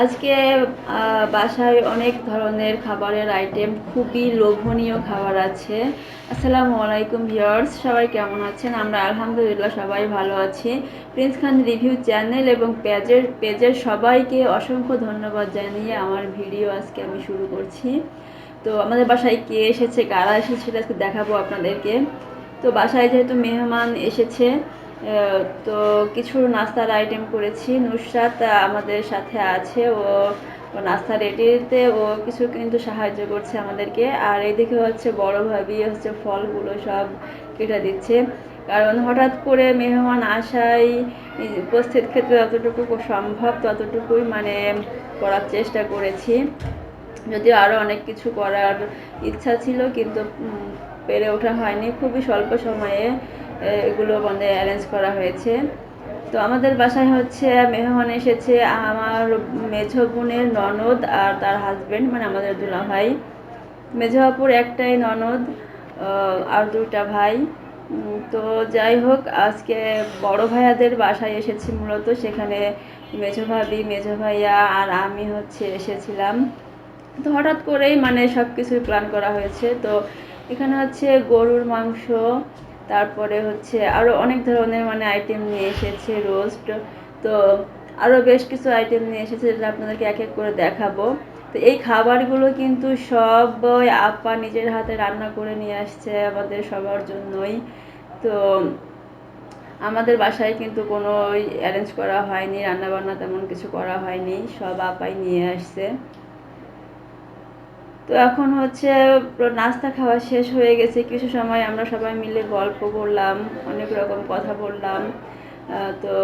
আজকে বাসায় অনেক ধরনের খাবারের আইটেম খুবই লোভনীয় খাবার আছে। আসসালামু আলাইকুম ভিউয়ার্স সবাই কেমন আছেন? আমরা আলহামদুলিল্লাহ সবাই ভালো আছি। প্রিন্স খান রিভিউ চ্যানেল এবং পেজের পেজের সবাইকে অসংখ্য ধন্যবাদ জানিয়ে আমার ভিডিও আজকে আমি শুরু করছি। তো আমাদের বাসায় কে এসেছে, কারা এসেছে সেটা আজকে দেখাবো আপনাদেরকে। তো বাসায় যেহেতু মেহমান এসেছে তো কিছু নাস্তার আইটেম করেছি। নুসরাত আমাদের সাথে আছে। ও নাস্তা রেডিতে ও কিছু কিন্তু সাহায্য করছে আমাদেরকে। আর এদিকে হচ্ছে বড় ভাবি, হচ্ছে ফলগুলো সব কেটে দিচ্ছে। কারণ হঠাৎ করে মেহমান আসায় উপস্থিত ক্ষেত্রে যতটুকু সম্ভব, ততটুকুই মানে করার চেষ্টা করেছি। যদিও আরও অনেক কিছু করার ইচ্ছা ছিল, কিন্তু পেরে ওঠা হয়নি। খুবই স্বল্প সময়ে এগুলো মানে অ্যারেঞ্জ করা হয়েছে। তো আমাদের বাসায় হচ্ছে মেহমান এসেছে, আমার মেঝো বোনের ননদ আর তার হাজব্যান্ড মানে আমাদের দুলা ভাই। মেঝো একটাই ননদ আর দুইটা ভাই। তো যাই হোক, আজকে বড় ভাইয়াদের বাসায় এসেছি মূলত। সেখানে মেঝো ভাবি, মেঝো ভাইয়া আর আমি হচ্ছে এসেছিলাম। তো হঠাৎ করেই মানে সব কিছুই প্ল্যান করা হয়েছে। তো এখানে হচ্ছে গরুর মাংস তারপরে হচ্ছে আরও অনেক ধরনের মানে আইটেম নিয়ে এসেছে রোস্ট তো আরও বেশ কিছু আইটেম নিয়ে এসেছে যেটা আপনাদেরকে এক এক করে দেখাবো। তো এই খাবারগুলো কিন্তু সব আপা নিজের হাতে রান্না করে নিয়ে আসছে আমাদের সবার জন্যই। তো আমাদের বাসায় কিন্তু কোনো অ্যারেঞ্জ করা হয়নি, রান্নাবান্না তেমন কিছু করা হয়নি, সব আপাই নিয়ে আসছে। তো এখন হচ্ছে নাস্তা খাওয়া শেষ হয়ে গেছে। কিছু সময় আমরা সবাই মিলে গল্প করলাম অনেক রকম কথা বললাম। তো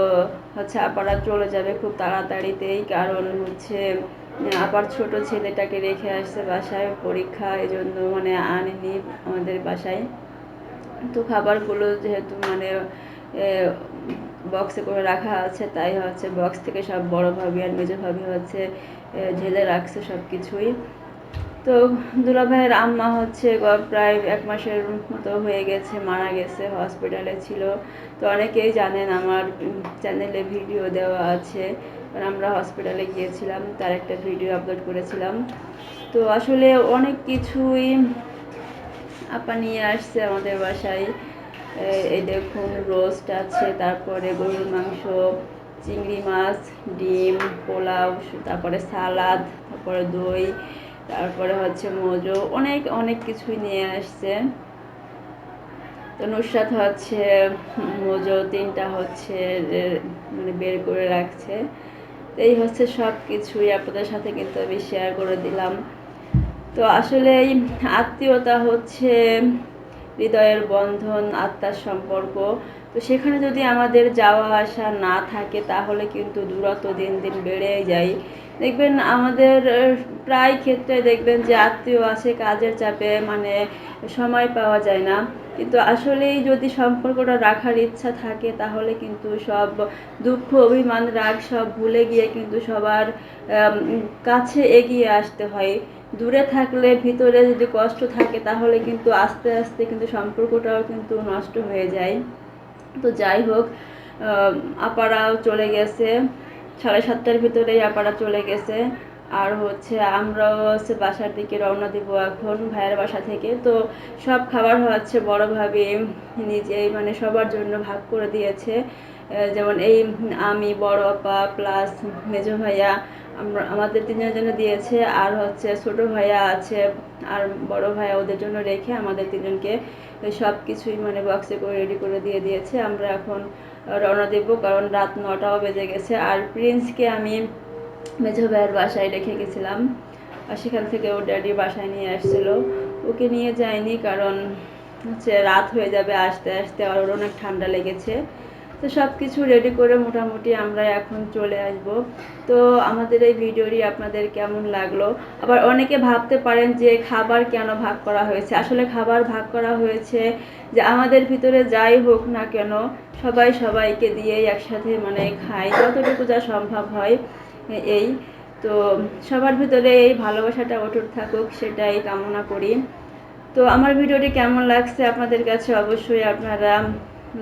হচ্ছে আপারা চলে যাবে খুব তাড়াতাড়িতেই কারণ হচ্ছে আপার ছোট ছেলেটাকে রেখে আসছে বাসায় পরীক্ষা এই জন্য মানে আনেনি আমাদের বাসায়। তো খাবারগুলো যেহেতু মানে বক্সে করে রাখা আছে, তাই হচ্ছে বক্স থেকে সব বড় ভাবি আর মেজো ভাবি হচ্ছে ঝেলে রাখছে সব কিছুই তো দুলাভাইয়ের আম্মা হচ্ছে প্রায় এক মাসের মতো হয়ে গেছে, মারা গেছে হসপিটালে ছিল। তো অনেকেই জানেন আমার চ্যানেলে ভিডিও দেওয়া আছে। আমরা হসপিটালে গিয়েছিলাম, তার একটা ভিডিও আপলোড করেছিলাম। তো আসলে অনেক কিছুই আপা নিয়ে আসছে আমাদের বাসায়। এই দেখুন রোস্ট আছে, তারপরে গরুর মাংস, চিংড়ি মাছ, ডিম, পোলাও, তারপরে সালাদ তারপরে দই। তারপরে হচ্ছে মোজো, অনেক অনেক কিছুই নিয়ে আসছে। তো নুসরাত হচ্ছে, মোজো তিনটা হচ্ছে মানে বের করে রাখছে। এই হচ্ছে সব কিছুই আপনাদের সাথে কিন্তু আমি শেয়ার করে দিলাম। তো আসলে এই আত্মীয়তা হচ্ছে হৃদয়ের বন্ধন, আত্মার সম্পর্ক। তো সেখানে যদি আমাদের যাওয়া আসা না থাকে, তাহলে কিন্তু দূরত্ব দিন দিন বেড়েই যায়। দেখবেন আমাদের প্রায় ক্ষেত্রে দেখবেন যে আত্মীয় আছে, কাজের চাপে মানে সময় পাওয়া যায় না। কিন্তু আসলেই যদি সম্পর্কটা রাখার ইচ্ছা থাকে, তাহলে কিন্তু সব দুঃখ, অভিমান, রাগ সব ভুলে গিয়ে কিন্তু সবার কাছে এগিয়ে আসতে হয়। দূরে থাকলে, ভিতরে যদি কষ্ট থাকে, তাহলে কিন্তু আস্তে আস্তে কিন্তু সম্পর্কটাও কিন্তু নষ্ট হয়ে যায়। তো যাই হোক আপারাও চলে গেছে। সাড়ে সাতটার ভিতরেই আপারা চলে গেছে। আর হচ্ছে আমরাও হচ্ছে বাসার দিকে রওনা দিব এখন ভাইয়ের বাসা থেকে। তো সব খাবার হচ্ছে বড় ভাবে নিজেই মানে সবার জন্য ভাগ করে দিয়েছে। যেমন এই আমি, বড় আপা প্লাস মেজো ভাইয়া আমরা, আমাদের তিনজনের জন্য দিয়েছে। আর হচ্ছে ছোট ভাইয়া আছে আর বড় ভাইয়া ওদের জন্য রেখে আমাদের তিনজনকে সব কিছুই মানে বক্সে করে রেডি করে দিয়ে দিয়েছে। আমরা এখন রওনা দেবো কারণ রাত নটাও বেজে গেছে। আর প্রিন্সকে আমি মেজো ভাইয়ের বাসায় রেখে গেছিলাম। আর সেখান থেকে ওর ড্যাডি বাসায় নিয়ে আসছিল। ওকে নিয়ে যায়নি কারণ হচ্ছে রাত হয়ে যাবে আসতে আসতে আর ওর অনেক ঠান্ডা লেগেছে। তো সব কিছু রেডি করে মোটামুটি আমরা এখন চলে আসব। তো আমাদের এই ভিডিওটি আপনাদের কেমন লাগল? আবার অনেকে ভাবতে পারেন যে খাবার কেন ভাগ করা হয়েছে? আসলে খাবার ভাগ করা হয়েছে যে আমাদের ভিতরে যাই হোক না কেন, সবাই সবাইকে দিয়েই একসাথে মানে খাই যতটুকু যা সম্ভব হয়। এই। তো সবার ভিতরে এই ভালোবাসাটা অটুট থাকুক, সেটাই কামনা করি। তো আমার ভিডিওটি কেমন লাগছে আপনাদের কাছে অবশ্যই আপনারা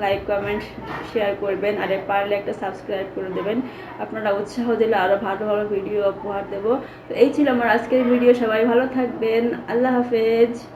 লাইক, কমেন্ট, শেয়ার করবেন। আর পারলে একটা সাবস্ক্রাইব করে দেবেন। আপনারা উৎসাহ দিলে আরও ভালো ভালো ভিডিও উপহার দেবো। তো এই ছিল আমার আজকের ভিডিও। সবাই ভালো থাকবেন। আল্লাহ হাফেজ।